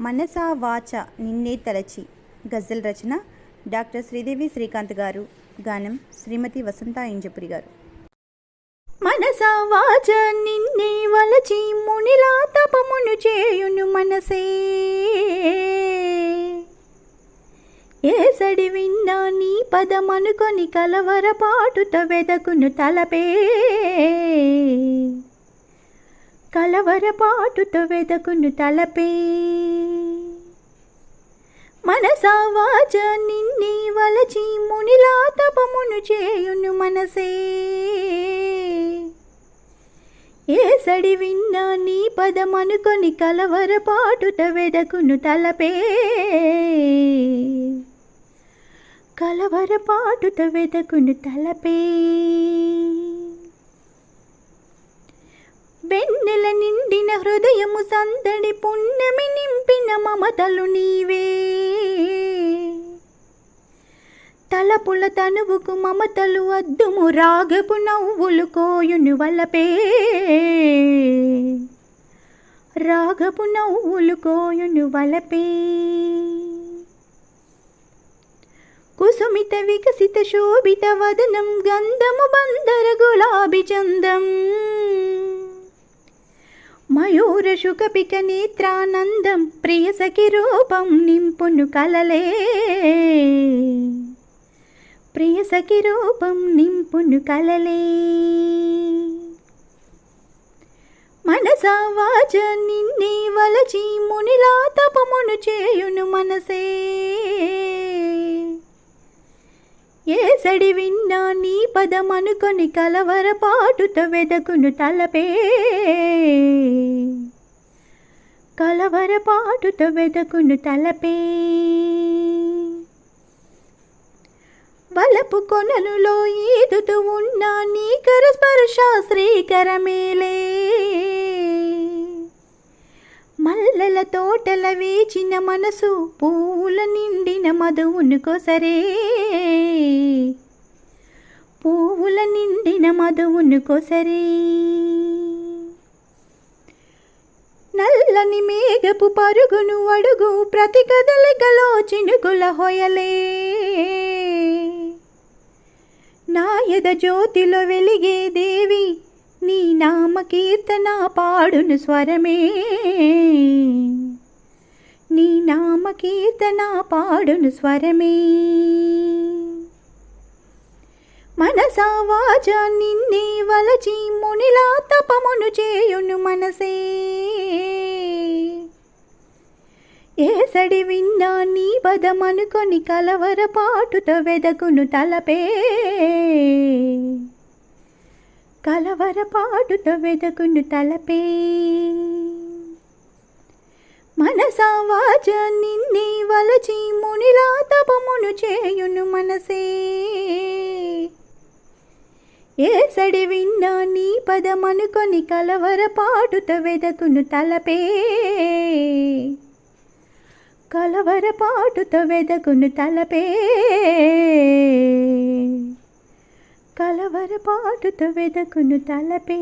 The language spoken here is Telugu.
మనసా వాచ నిన్నే తలచి. గజల్ రచన డాక్టర్ శ్రీదేవి శ్రీకాంత్ గారు. గానం శ్రీమతి వసంత ఇంజపురి గారు. మనసా వాచ నిన్నే వలచి మునిలా తపమును చేయును మనసే. ఏసడి విన్నా నీ పదమనుకొని కలవరపాటుతో వెదకును తలపే. కలవరపాటుతో వెదకును తలపే. మనసావాచ నిన్నీ నిన్ని వలచి మునిలా తపమును చేయును మనసే. ఏసడి విన్నా నీ పదమనుకొని కలవరపాటుత వెదకును తలపే. కలవరపాటుత వెదకును తలపే. నిండిన హృదయము సందడి పుణ్యమి నింపిన మమతలు నీవే. తలపుల తనువుకు మమతలు అద్దుము రాగపు నవ్వులు కోయును వలపే రాగపు నవ్వులు కోయును వలపే కుసుమిత వికసిత శోభిత వదనం గంధము బందర గులాబి చందం. మయూరశుకపిక నేత్రానందం ప్రియసఖి రూపం నింపును కలలే. ప్రియసఖి రూపం నింపును కలలే. మనసా వాచ నిన్నే వలచి మునిలా తపమును చేయును మనసే. ఏసడి విన్నా నీ పదమనుకొని కలవరపాటుతో వెదకును తలపే. కలవరపాటుతో వెదకును తలపే. వలపు కొనలులో ఈదుతూ ఉన్న నీకర స్పర్శ శ్రీకరమేలే మల్లెల తోటల వేచిన మనసు పూల నిండిన మధువును పువ్వుల పూవుల నిండిన మధువును కొసరే. నల్లని మేఘపు పరుగును అడుగు ప్రతి కదలికలో చినుకుల హొయలే. నాయద జ్యోతిలో వెలిగే దేవి నీ నామ కీర్తన పాడును స్వరమే. నీ నామ కీర్తన పాడును స్వరమే. మనసా వాచ నిన్నే వలచి మునిలా తపమును చేయును మనసే. ఏసడి విన్నా నీ పదమనుకొని కలవరపాటుతో వెదకును తలపే. కలవర పాటుతో వెదకును తలపే. మనసా వాచ నిన్నే వలచి మునిలా తపమును చేయును మనసే. ఏసడి విన్నా నీ పదమనుకొని కలవరపాటుతో వెదకును తలపే. కలవరపాటుతో వెదకును తలపే. కలవరపాటుతో వెదకును తలపే.